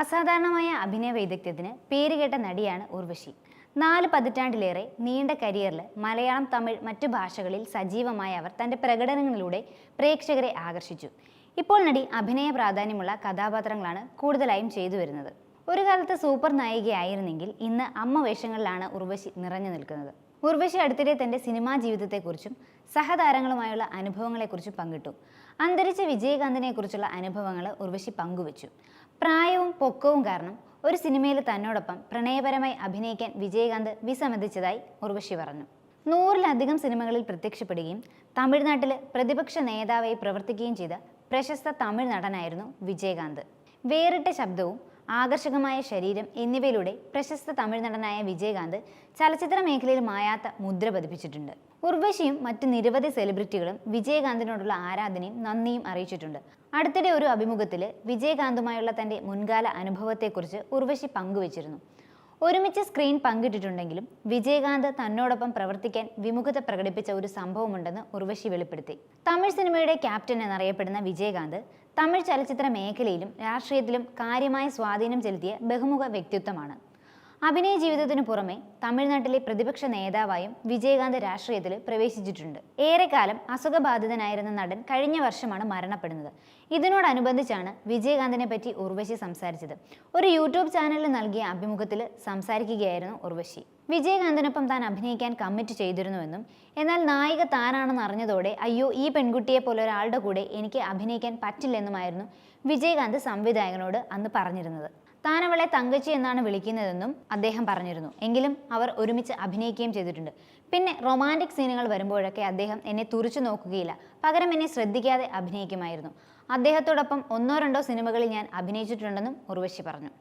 അസാധാരണമായ അഭിനയ വൈദഗ്ധ്യത്തിന് പേരുകേട്ട നടിയാണ് ഉർവശി. നാല് പതിറ്റാണ്ടിലേറെ നീണ്ട കരിയറിൽ മലയാളം തമിഴ് മറ്റു ഭാഷകളിൽ സജീവമായ അവർ തന്റെ പ്രകടനങ്ങളിലൂടെ പ്രേക്ഷകരെ ആകർഷിച്ചു. ഇപ്പോൾ നടി അഭിനയ പ്രാധാന്യമുള്ള കഥാപാത്രങ്ങളാണ് കൂടുതലായും ചെയ്തു വരുന്നത്. ഒരു കാലത്ത് സൂപ്പർ നായികയായിരുന്നെങ്കിൽ ഇന്ന് അമ്മ വേഷങ്ങളിലാണ് ഉർവശി നിറഞ്ഞു നിൽക്കുന്നത്. ഉർവശി അടുത്തിടെ തന്റെ സിനിമാ ജീവിതത്തെക്കുറിച്ചും സഹതാരങ്ങളുമായുള്ള അനുഭവങ്ങളെക്കുറിച്ചും പങ്കിട്ടു. അന്തരിച്ച വിജയകാന്തിനെക്കുറിച്ചുള്ള അനുഭവങ്ങൾ ഉർവശി പങ്കുവച്ചു. പ്രായവും പൊക്കവും കാരണം ഒരു സിനിമയിൽ തന്നോടൊപ്പം പ്രണയപരമായി അഭിനയിക്കാൻ വിജയകാന്ത് വിസമ്മതിച്ചതായി ഉർവശി പറഞ്ഞു. നൂറിലധികം സിനിമകളിൽ പ്രത്യക്ഷപ്പെടുകയും തമിഴ്നാട്ടിലെ പ്രതിപക്ഷ നേതാവായി പ്രവർത്തിക്കുകയും ചെയ്ത പ്രശസ്ത തമിഴ് നടനായിരുന്നു വിജയകാന്ത്. വേറിട്ട ശബ്ദവും ആകർഷകമായ ശരീരം എന്നിവയിലൂടെ പ്രശസ്ത തമിഴ് നടനായ വിജയകാന്ത് ചലച്ചിത്ര മേഖലയിൽ മായാത്ത മുദ്ര പതിപ്പിച്ചിട്ടുണ്ട്. ഉർവശിയും മറ്റ് നിരവധി സെലിബ്രിറ്റികളും വിജയകാന്തിനോടുള്ള ആരാധനയും നന്ദിയും അറിയിച്ചിട്ടുണ്ട്. അടുത്തിടെ ഒരു അഭിമുഖത്തിൽ വിജയകാന്തുമായുള്ള തന്റെ മുൻകാല അനുഭവത്തെക്കുറിച്ച് ഉർവശി പങ്കുവച്ചിരുന്നു. ഒരുമിച്ച് സ്ക്രീൻ പങ്കിട്ടിട്ടുണ്ടെങ്കിലും വിജയകാന്ത് തന്നോടൊപ്പം പ്രവർത്തിക്കാൻ വിമുഖത പ്രകടിപ്പിച്ച ഒരു സംഭവമുണ്ടെന്ന് ഉർവശി വെളിപ്പെടുത്തി. തമിഴ് സിനിമയുടെ ക്യാപ്റ്റൻ എന്നറിയപ്പെടുന്ന വിജയകാന്ത് തമിഴ് ചലച്ചിത്ര മേഖലയിലും രാഷ്ട്രീയത്തിലും കാര്യമായ സ്വാധീനം ചെലുത്തിയ ബഹുമുഖ വ്യക്തിത്വമാണ്. അഭിനയ ജീവിതത്തിനു പുറമെ തമിഴ്നാട്ടിലെ പ്രതിപക്ഷ നേതാവായും വിജയകാന്ത് രാഷ്ട്രീയത്തിൽ പ്രവേശിച്ചിട്ടുണ്ട്. ഏറെക്കാലം അസുഖബാധിതനായിരുന്ന നടൻ കഴിഞ്ഞ വർഷമാണ് മരണപ്പെടുന്നത്. ഇതിനോടനുബന്ധിച്ചാണ് വിജയകാന്തിനെ പറ്റി ഉർവശി സംസാരിച്ചത്. ഒരു യൂട്യൂബ് ചാനലിൽ നൽകിയ അഭിമുഖത്തിൽ സംസാരിക്കുകയായിരുന്നു ഉർവശി. വിജയകാന്തിനൊപ്പം താൻ അഭിനയിക്കാൻ കമ്മിറ്റ് ചെയ്തിരുന്നുവെന്നും എന്നാൽ നായിക താനാണെന്ന് അറിഞ്ഞതോടെ അയ്യോ ഈ പെൺകുട്ടിയെ പോലെ ഒരാളുടെ കൂടെ എനിക്ക് അഭിനയിക്കാൻ പറ്റില്ലെന്നുമായിരുന്നു വിജയകാന്ത് സംവിധായകനോട് അന്ന് പറഞ്ഞിരുന്നത്. താൻ അവളെ തങ്കച്ചി എന്നാണ് വിളിക്കുന്നതെന്നും അദ്ദേഹം പറഞ്ഞിരുന്നു. എങ്കിലും അവർ ഒരുമിച്ച് അഭിനയിക്കുകയും ചെയ്തിട്ടുണ്ട്. പിന്നെ റൊമാന്റിക് സീനുകൾ വരുമ്പോഴൊക്കെ അദ്ദേഹം എന്നെ തുറിച്ചു നോക്കുകയില്ല. പകരം എന്നെ ശ്രദ്ധിക്കാതെ അഭിനയിക്കുമായിരുന്നു. അദ്ദേഹത്തോടൊപ്പം ഒന്നോ രണ്ടോ സിനിമകളിൽ ഞാൻ അഭിനയിച്ചിട്ടുണ്ടെന്നും ഉർവശി പറഞ്ഞു.